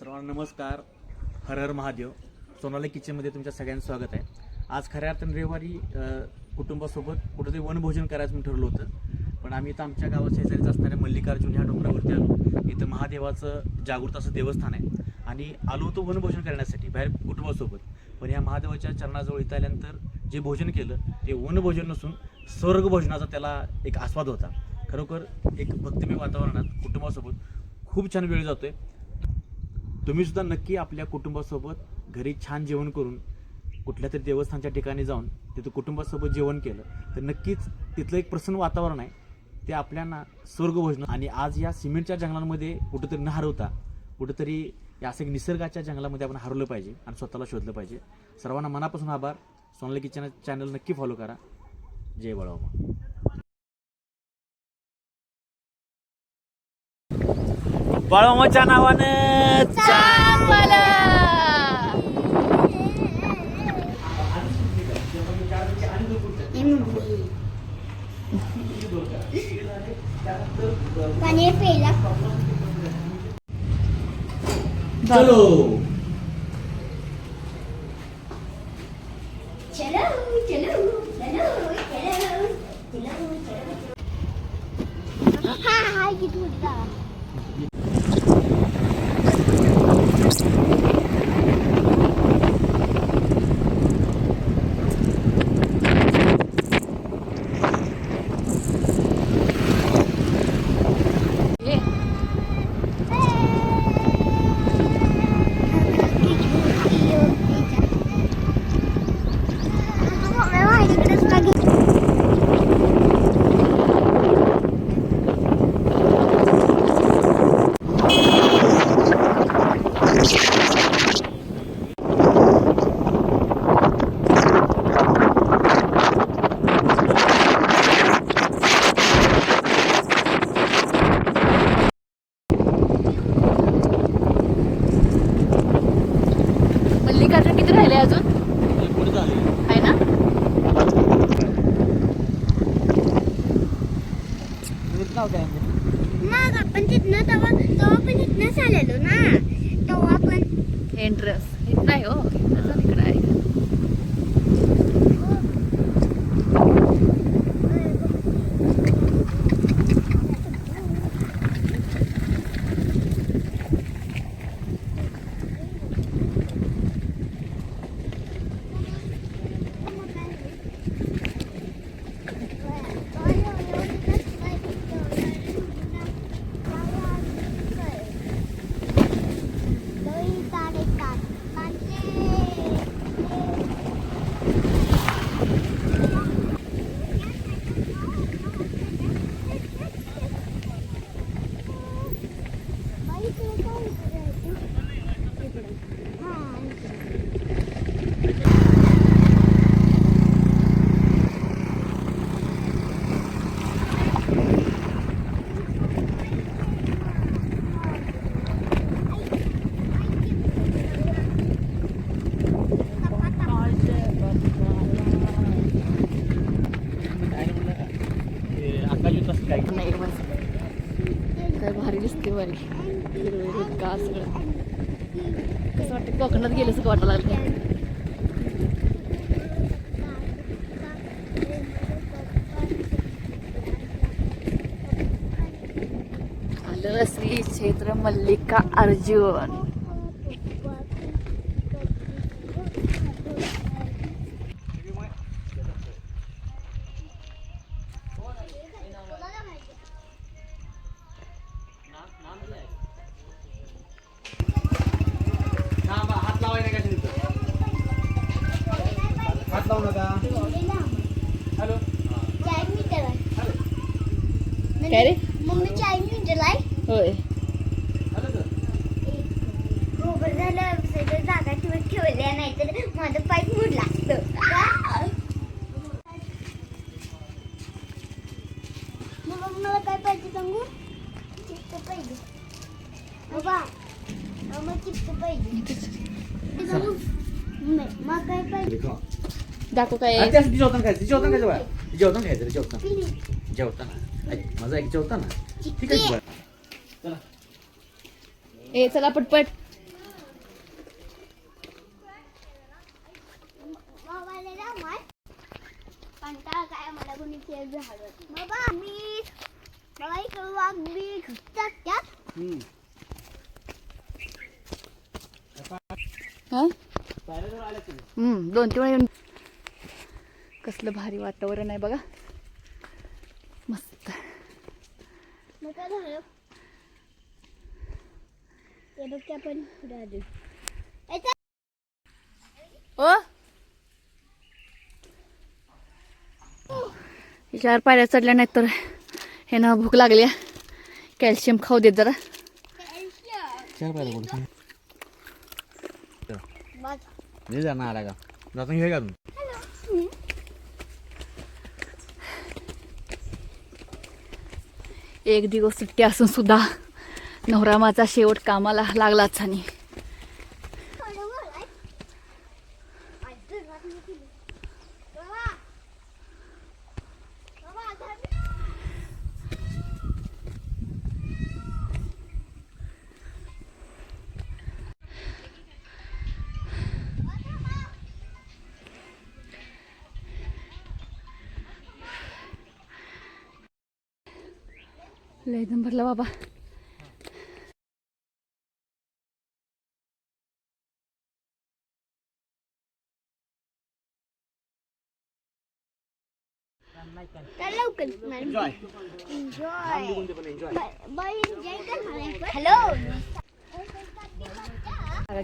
सर्वांना नमस्कार. हर हर महादेव. सोनाली किचनमध्ये तुमच्या सगळ्यांचं स्वागत आहे. आज खऱ्या अर्थाने रविवारी कुटुंबासोबत कुठेतरी वनभोजन करायचं म्हणून ठरलं होतं. पण आम्ही इथं आमच्या गावात शेजारीच असणाऱ्या मल्लिकार्जुन ह्या डोंगरावरती आलो. इथं महादेवाचं जागृत असं देवस्थान आहे. आणि आलो होतो वनभोजन करण्यासाठी बाहेर कुटुंबासोबत. पण ह्या महादेवाच्या चरणाजवळ इथं आल्यानंतर जे भोजन केलं ते वनभोजन नसून स्वर्ग भोजनाचा त्याला एक आस्वाद होता. खरोखर एक भक्तिमय वातावरणात कुटुंबासोबत खूप छान वेळ जातो आहे सुद्धा नक्की आपल्या कुटुंबासोबत घरी छान जेवण करून कुठल्या तरी देवस्थानच्या ठिकाणी जाऊन तिथं कुटुंबासोबत जेवण केलं तर नक्कीच तिथलं एक प्रसन्न वातावरण आहे. ते आपल्याला स्वर्गभोजन. आणि आज या सिमेंटच्या जंगलांमध्ये कुठंतरी न हरवता कुठंतरी या असं एक निसर्गाच्या जंगलामध्ये आपण हरवलं पाहिजे आणि स्वतःला शोधलं पाहिजे. सर्वांना मनापासून आभार. सोनाली किचन चॅनल नक्की फॉलो करा. जय बळावा बाळोमाच्या नावानं पाणी प्यायला चलो चलो चलो चलो चलो चलो हा हा किती होता मल्लिकार्जुन किती राहिले अजून आहे ना मग आपण तिथनं तेव्हा तेव्हा पण इथनंच आलेलो ना. तेव्हा पण एंट्रन्स इथं हो अजून आहे नाही बस काय भारी दिसते भारी हिरवं का सगळं कसं वाटतं कोकणात गेलं सगळं लावू नका हॅलो. काय रे मम्मी मिनिटं होय. गोबर झालं सगळं जागा ठेवत ठेवल्या नाही तर माझं पाईप मुडला मग मला काय पाहिजे सांगू? चिप्स पाहिजे. बाबा मग चिप्स पाहिजे. मग काय पाहिजे? दाखव काय तिच्या होतं काय तिच्या होतं काय जेवताना घ्यायचं रे जेवताना. जेवताना. ऐक माझं ऐक जेवताना. ठीक आहे चला. ए चला पटपट. कंटाळा काय मला कोणी केस बी हलवत नाही. बाबा मी बाबा इकडं वाघ बी घुसतात त्यात हा हम्म, दोन तीन वेळा येऊन कसलं भारी वातावरण आहे बघा. मस्त. ओ! चार पायऱ्या चढल्या नाहीत तर हे ना भूक लागली कॅल्शियम खाऊ देत जरा. जाणार आला का? जाता घे का एक दिवस सुट्टी असून सुद्धा नवरा माझा शेवट कामाला लागलाच आणि लय दम भरला बाबा.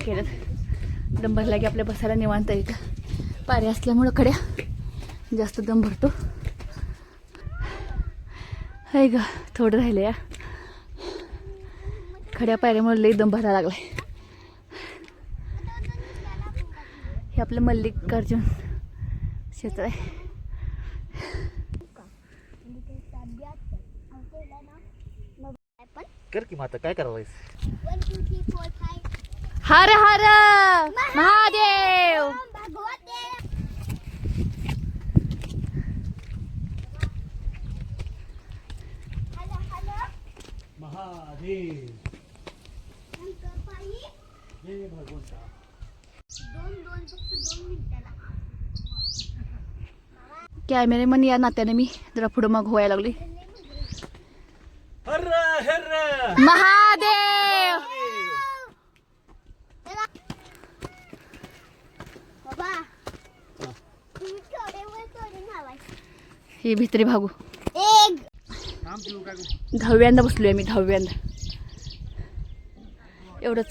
केलं दम भरला की आपल्या बसायला निवांत येतं पारे असल्यामुळं कड्या. जास्त दम भरतो. हाय ग थोडं राहिलं या. खड्या पायऱ्यामुळे लई दम भरायला लागलाय. हे आपलं मल्लिकार्जुन क्षेत्र आहे पण कर की माता काय फाईव्ह हर हर महादेव भगवते हॅलो हॅलो महादेव। जय भगवंता। कॅमेरेमन या नात्याने मी जरा पुढं मग व्हायला लागली हर हर। महादेव! ही भित्री भागू. दहाव्यांदा बसलोय मी दहाव्यांदा एवढंच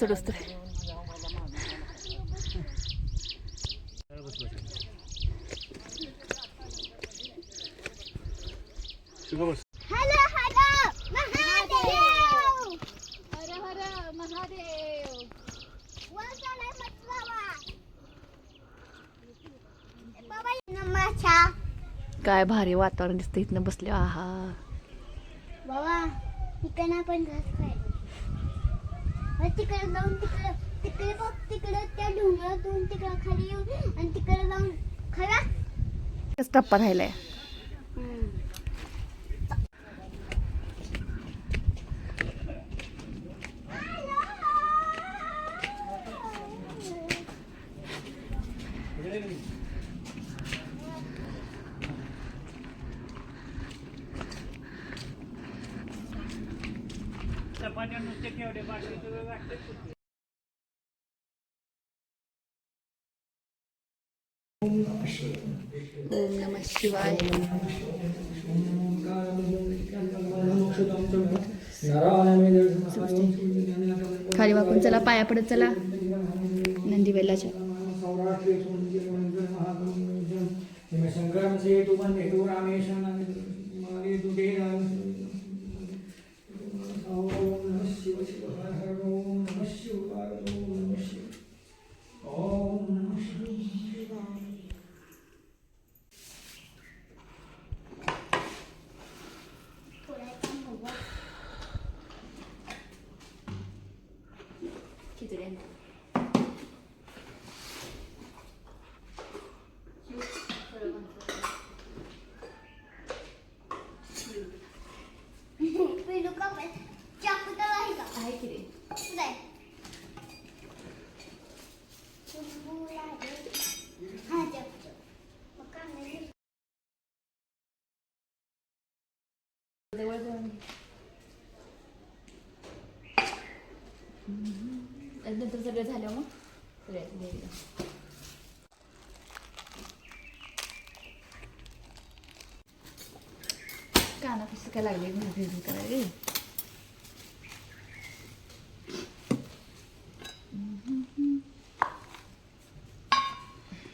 बाबा नमाचा काय भारी वातावरण दिसतं इथनं बसले आहा. बाबा तिकडे आपण घास खायला तिकडे जाऊन तिकडे तिकडे बघ तिकडे त्या डोंगरातून तिकडे खाली येऊन आणि तिकडे जाऊन खरा टप्पा राहिलाय. ओम नमः शिवाय. खाली वाकून चला पाया पडत चला. नंदी बैलाच्या. संग्राम से तु रामेशन मागे तु दे ओम नमः शिव शिव हर हर ओम नमः शिवाय ओम नमः शिव ओम नमः शिवाय कापाय चाकू तर आहे का आहे की रे कुठे आहे? लिंबू आहे. हा चाकू मग कांदा जवळ जाऊन घे. हम्म. आणि नंतर सगळं झालं मग सगळ्यात घ्यायचं. काना कसं काय लागले भिजून करायला.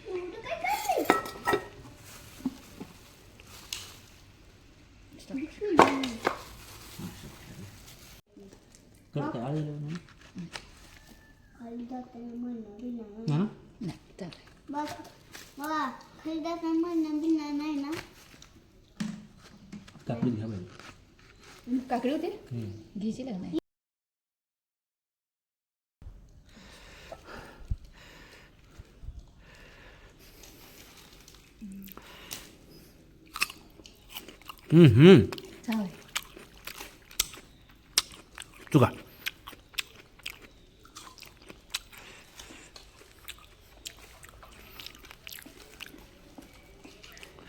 एवढं काय करते? करते आलेलं खाली जाताना म्हणणं बिना ना नाही तर बघ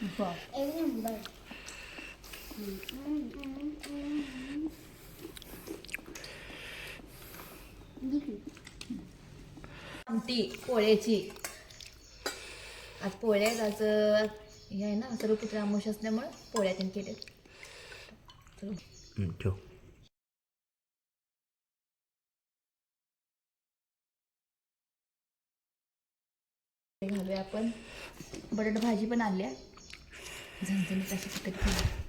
बाबा खाली जाताना म्हणणं बिना नाही ना काकडीत घ्या आमटी पोळ्याची. आज पोळ्या आज हे आहे ना सर्वपुत्र आमोश असल्यामुळं पोळ्या त्यांनी केले ठेव. घालूया आपण. बटाटा भाजी पण आणल्या. झणझणीत अशी चिकट केली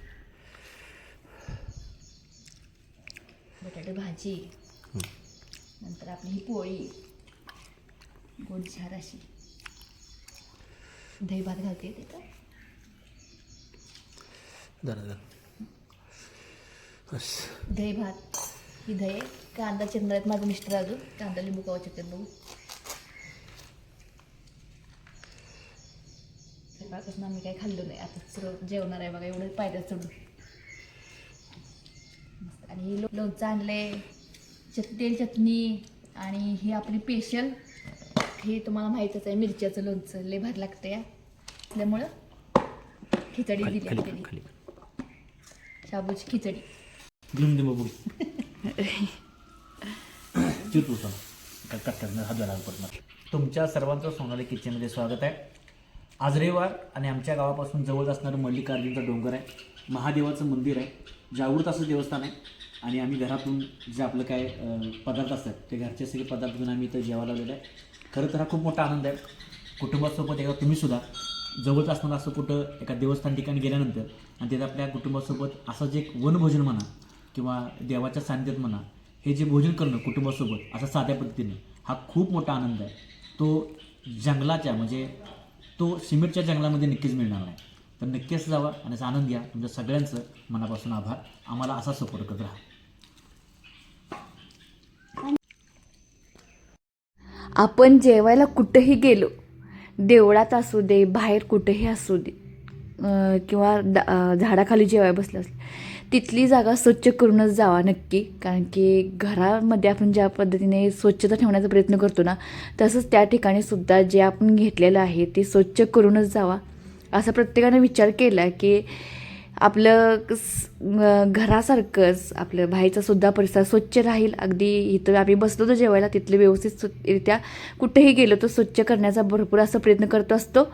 बटाटे भाजी. नंतर आपली ही पोळी. गोड झार अशी. दही भात घालते जरा बस. दही भात. ही दही. आहे. कांदा चिरणार आहेत माझं मिस्टर अजून. कांदा लिंबू कवा चिकन बघू. सकाळपासून आम्ही काही खाल्लो नाही. आता सर्व जेवणार आहे बघा. एवढं पायऱ्या चढून. आणि हे लो- लोणचं आणले चट तेल चटणी आणि ही आपली स्पेशल हे तुम्हाला माहीतच आहे मिरच्याचं लोणचं लय भारी लागतं या त्यामुळं खिचडी दिली आपल्याला. शाबूची खिचडी. तुमच्या सर्वांचं सोनाली किचनमध्ये स्वागत आहे. आज रविवार आणि आमच्या गावापासून जवळ असणारं मल्लिकार्जुनचा डोंगर आहे. महादेवाचं मंदिर आहे. जागृत असं देवस्थान आहे आणि आम्ही घरातून जे आपलं काय पदार्थ असतात ते घरचे सगळे पदार्थ घेऊन आम्ही इथं जेवायला लावलेलं आहे. खरं तर हा खूप मोठा आनंद आहे. कुटुंबासोबत एकदा तुम्हीसुद्धा जवळच असणारं असं कुठं एका देवस्थान ठिकाणी गेल्यानंतर आणि तिथं आपल्या कुटुंबासोबत असं जे एक वनभोजन म्हणा किंवा देवाच्या सान्निध्यात म्हणा हे जे भोजन करणं कुटुंबासोबत असं साध्या पद्धतीने हा खूप मोठा आनंद आहे. तो जंगलाच्या म्हणजे तो सिमेंटच्या जंगलामध्ये नक्कीच मिळणार नाही. तर नक्कीच जावा आणि याचा आनंद घ्या. तुमच्या सगळ्यांचं मनापासून आभार. आम्हाला असा सपोर्ट करत राहा. आपण जेवायला कुठंही गेलो देवळात असू दे बाहेर कुठेही असू दे किंवा झाडाखाली जेवाय बसलं असलं तिथली जागा स्वच्छ करूनच जावा नक्की. कारण की घरामध्ये आपण ज्या पद्धतीने स्वच्छता ठेवण्याचा प्रयत्न करतो ना तसंच त्या ठिकाणी सुद्धा जे आपण घेतलेलं आहे ते स्वच्छ करूनच जावा. असा प्रत्येकाने विचार केला की आपलं घरासारखंच आपलं बाहेरचासुद्धा परिसर स्वच्छ राहील. अगदी इथं आम्ही बसलो तर जेवायला तिथले व्यवस्थित रित्या कुठेही गेलो तर स्वच्छ करण्याचा भरपूर असा प्रयत्न करत असतो.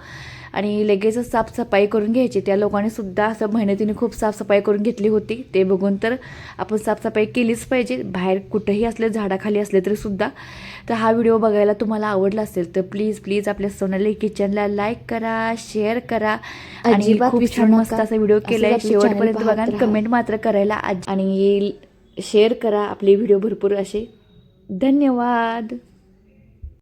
आणि लगेचच साफसफाई करून घ्यायची. त्या लोकांनी सुद्धा असं मेहनतीने खूप साफसफाई करून घेतली होती. ते बघून तर आपण साफसफाई केलीच पाहिजे. बाहेर कुठेही असले झाडाखाली असले तरी सुद्धा. तर हा व्हिडिओ बघायला तुम्हाला आवडला असेल तर प्लीज प्लीज आपल्या सोनाली किचनला लाईक करा शेअर करा. आणि खूप छान. मस्त असा व्हिडिओ केलाय. शेवटपर्यंत बघा. कमेंट मात्र करायला आणि शेअर करा आपले व्हिडिओ भरपूर असे. धन्यवाद.